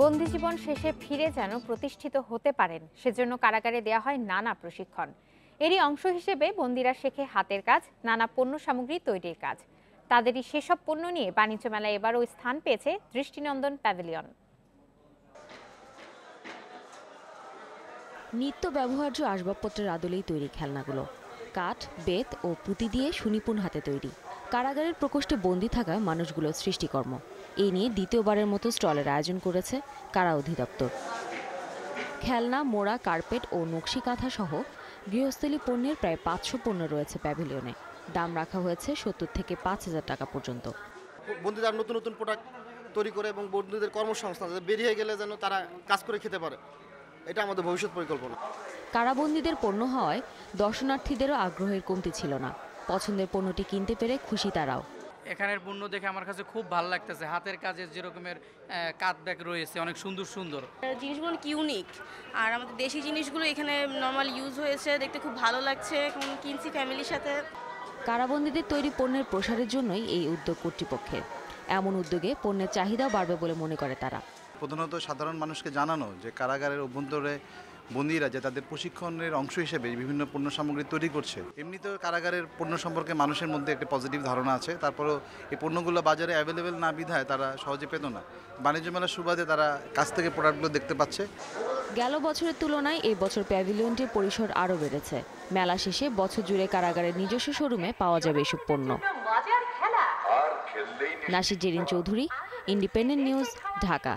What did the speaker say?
বন্দি জীবন শেষে ফিরে যেন প্রতিষ্ঠিত হতে পারেন, সেজন্য কারাগারে দেওয়া হয় নানা প্রশিক্ষণ। এরই অংশ হিসেবে বন্দিরা শেখে হাতের কাজ, নানা পণ্য সামগ্রী তৈরির কাজ। তাদেরই সেসব পণ্য নিয়ে বাণিজ্য মেলায় এবারও স্থান পেয়েছে দৃষ্টিনন্দন প্যাভিলিয়ন। নিত্য ব্যবহার্য আসবাবপত্রের আদলেই তৈরি খেলনাগুলো। কাঠ, বেত ও পুঁতি দিয়ে সুনিপুণ হাতে তৈরি। কারাগারের প্রকোষ্ঠে বন্দি থাকা মানুষগুলোর সৃষ্টিকর্ম। এই নিয়ে দ্বিতীয়বারের মতো স্টলের আয়োজন করেছে কারা অধিদপ্তর। খেলনা মোড়া কার্পেট ও নকশি কাঁথা সহ গৃহস্থলী পণ্যের প্রায় পাঁচশো পণ্য রয়েছে প্যাভিলিয়নে। দাম রাখা হয়েছে সত্তর থেকে পাঁচ হাজার টাকা পর্যন্ত। বন্ধুদের নতুন নতুন প্রোডাক্ট তৈরি করে এবং বন্ধুদের কর্মসংস্থান বেরিয়ে গেলে যেন তারা কাজ করে খেতে পারে। এটা আমাদের ভবিষ্যৎ পরিকল্পনা। কারাবন্দীদের পণ্য হওয়ায় দর্শনার্থীদেরও আগ্রহের কমতি ছিল না। পছন্দের পণ্যটি কিনতে পেরে খুশি তারাও। এখানের পণ্য দেখে আমার কাছে খুব ভালো লাগতেছে। হাতের কাজের যেরকমের কাত ব্যাগ রয়েছে অনেক সুন্দর সুন্দর। জিনিসগুলো ইউনিক আর আমাদের দেশি জিনিসগুলো এখানে নর্মাল ইউজ হয়েছে দেখতে খুব ভালো লাগছে এখন কিনছি ফ্যামিলির সাথে। কারাবন্দীদের তৈরি পণ্যের প্রসারের জন্যই এই উদ্যোগ কর্তৃপক্ষের। এমন উদ্যোগে পণ্যের চাহিদাও বাড়বে বলে মনে করে তারা। প্রধানত সাধারণ মানুষকে জানানো যে কারাগারের অভ্যন্তরে বন্দীরা যে তাদের প্রশিক্ষণের অংশ হিসেবে বিভিন্ন পণ্য সামগ্রী তৈরি করছে। এমনিতেও কারাগারের পণ্য সম্পর্কে মানুষের মধ্যে একটা পজিটিভ ধারণা আছে। তারপরেও এই পণ্যগুলো বাজারে অ্যাভেলেবেল না বিধায় তারা সহজে পেত না। বাণিজ্য মেলার সুবাদে তারা কাছ থেকে প্রোডাক্টগুলো দেখতে পাচ্ছে। গেল বছরের তুলনায় এই বছর প্যাভিলিয়নটির পরিসর আরও বেড়েছে। মেলা শেষে বছর জুড়ে কারাগারের নিজস্ব শোরুমে পাওয়া যাবে এসব পণ্য। Nasir Zerin Chowdhury Independent News Dhaka.